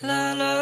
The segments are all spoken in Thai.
La la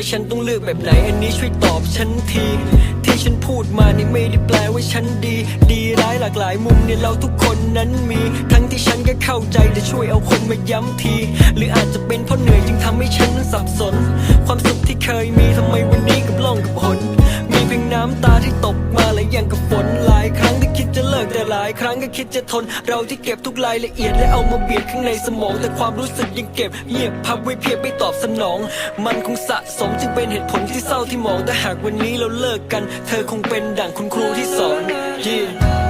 และฉันต้องเลือกแบบไหน อันนี้ช่วยตอบฉันที ที่ฉันพูดมานี่ไม่ได้แปลว่าฉันดี ดีร้ายหลากหลายมุมเนี่ยเราทุกคนนั้นมี ทั้งที่ฉันก็เข้าใจแต่ช่วยเอาคนมาย้ำที หรืออาจจะเป็นเพราะเหนื่อยจึงทำให้ฉันนั้นสับสน ความสุขายครั้งก็คิดจะทน เราที่เก็บทุกรายละเอียดและเอามาเบียดข้างในสมอง แต่ความรู้สึกยังเก็บ เงียบพับไว้เพียบไม่ตอบสนอง มันคงสะสมจึงเป็นเหตุผลที่เศร้าที่มองแต่หากวันนี้เราเลิกกัน เธอคงเป็นดั่งคุณครูที่สอน yeah.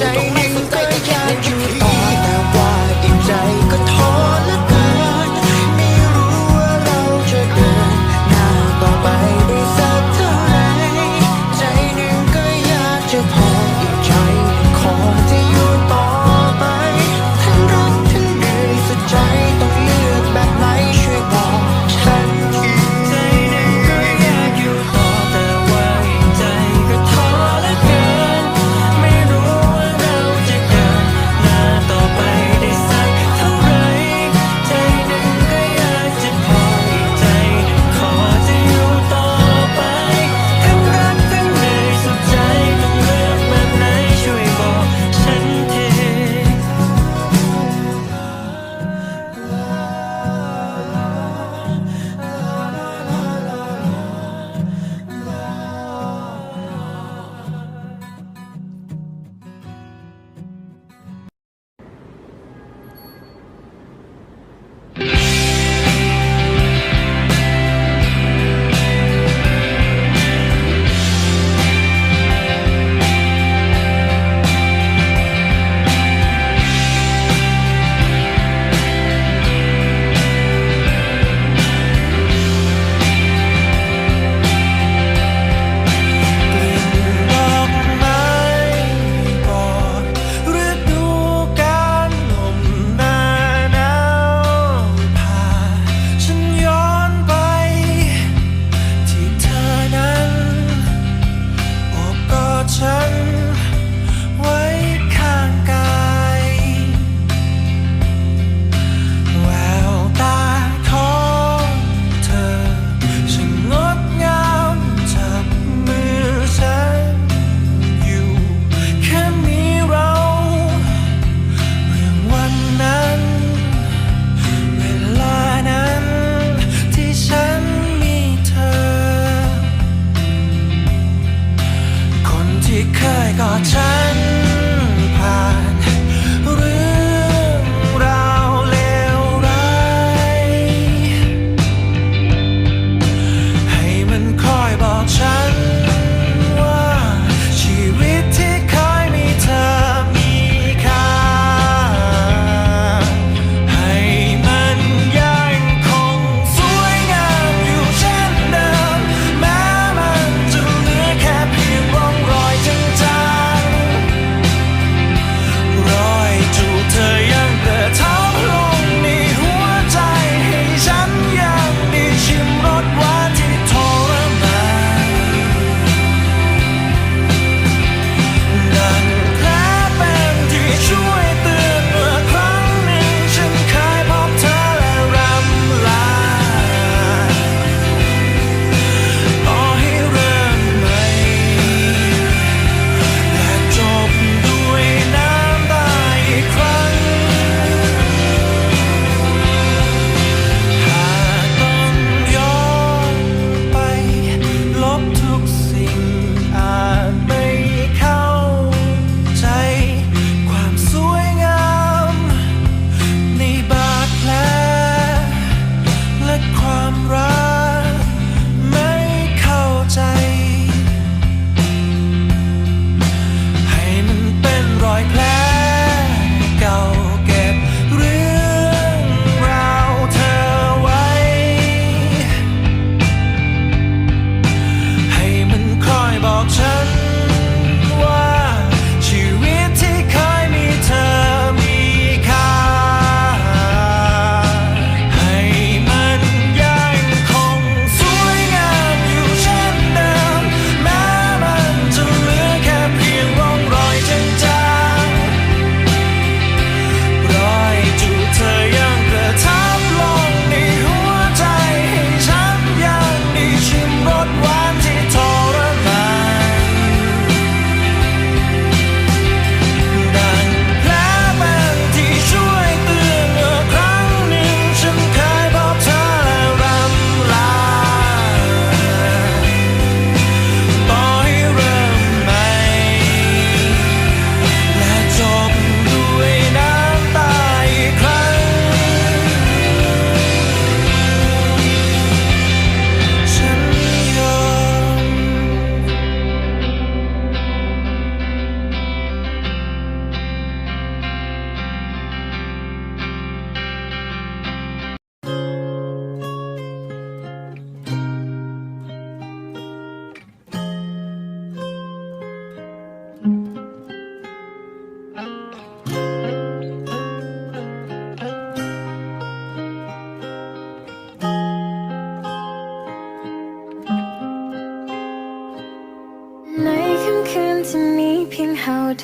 ใจในสายตาแค่อยู่ที่แต่ว่าอิ่มใจ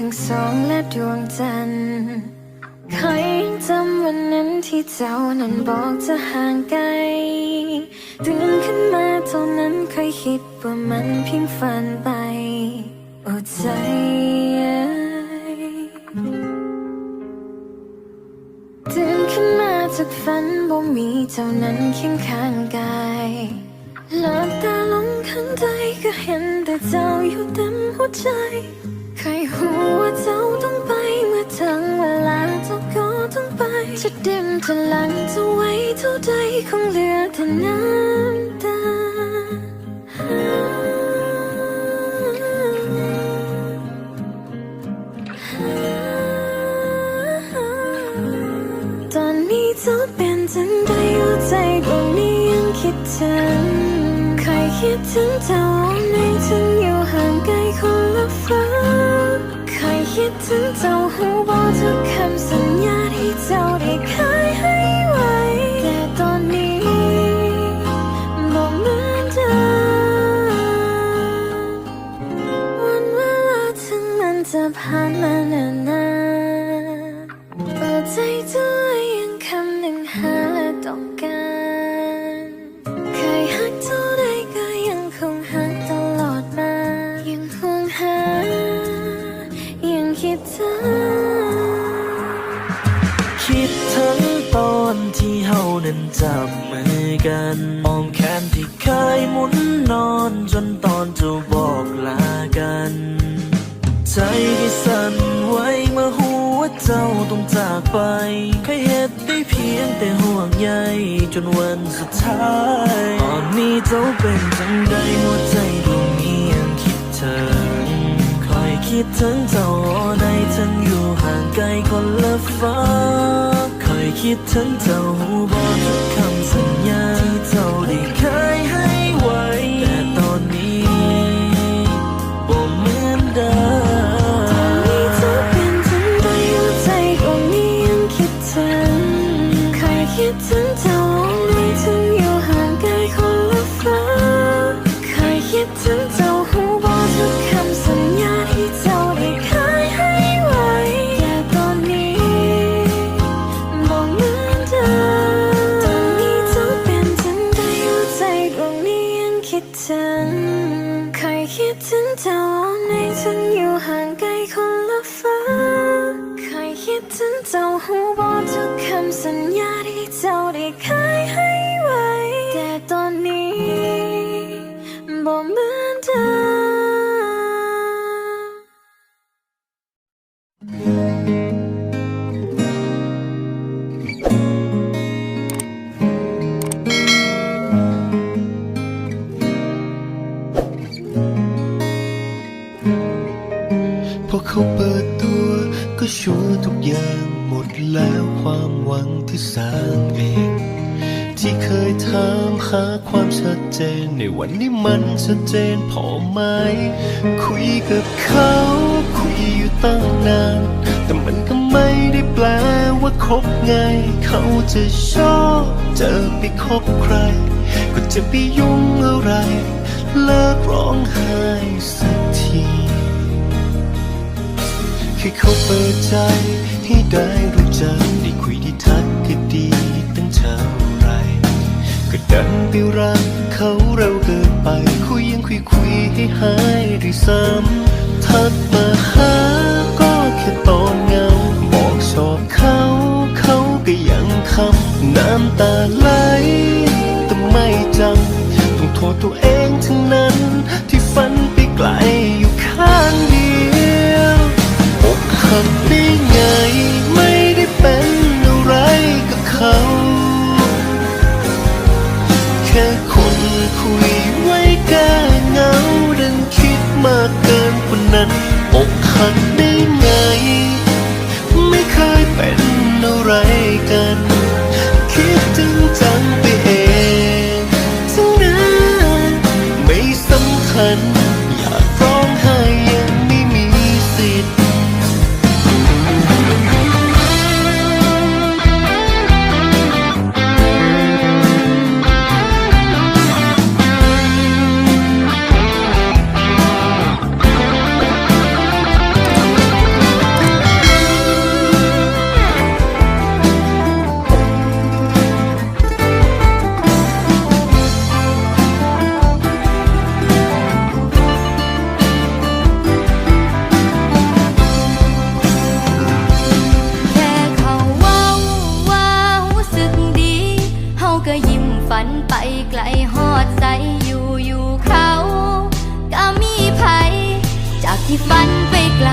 ทั้งสองและดวงจันทร์ใครจำวันนั้นที่เจ้านั้นบอกจะห่างไกลตื่นขึ้นมาตอนนั้นเคยคิดว่ามันเพียงฝันไปโอ้ใจตื่นขึ้นมาจากฝันบ่มีเจ้านั้นเคียงข้างกายหลับตาลงข้างใจก็เห็นแต่เจ้าอยู่เต็มหัวใจ ใครหัวเจ้าต้องไปเมื่อถึงเวลาเจ้าก็ต้องไป จะดิ้มจะหลังจะไว้เท่าใดคงเหลือแต่น้ำตาตอนนี้เจ้าเป็นจังใดหัวใจตรงนี้ยังคิดถึงใครคิดถึงเจ้า ถึงเจ้าหูบอกทุคำสัญญาที่เจ้าได้เคยให้ไวแต่ตอนนี้บอกเหมือนเดิมวันเวลาถึงมันจะผ่านมานานๆเปิดใจเธอันอ้อมแขนที่เคยหมุนนอนจนตอนจะบอกลากัน ใจที่สั่นไหวเมื่อหัวเจ้าต้องจากไปเคยเหตุได้เพียงแต่ห่วงใยจนวันสุดท้าย ตอนนี้เจ้าเป็นจังใดหัวใจดวงนี้ยังคิดเธอคอยคิดถึงเจ้าในทั้งอยู่ห่างไกลคนละฟ้า คิดถึงเจ้าหูบอกทุกคำสัญญาที่เจ้าได้เคย ยคิดถึงเจ้าหูบอกทุกคำสัญญา ก็ชัวร์ทุกอย่างหมดแล้วความหวังที่สร้างเอง ที่เคยถามหาความชัดเจน ในวันนี้มันชัดเจนพอไหม คุยกับเขา คุยอยู่ตั้งนาน แต่มันก็ไม่ได้แปลว่าคบไง เขาจะชอบจอไปคบใคร ก็จะไปยุ่งอะไร เลิกร้องไห้สัก ทีแค่เขาเปิดใจให้ได้รู้จักได้คุยได้ทักก็ดีตั้งเท่าไรก็ดันไปรักเขาเร็วเกินไป คุยยังคุยคุยให้หายด้วยซ้ำทักมาหาก็แค่ตอนเงา บอกชอบเขาเขาก็ยังคำน้ำตาไหลแต่ไม่จำต้องโทษตัวเอง อ ฝันไปไกลหอดใสอยู่อยู่เขา ก็มีภัยจากที่ฝันไปไกล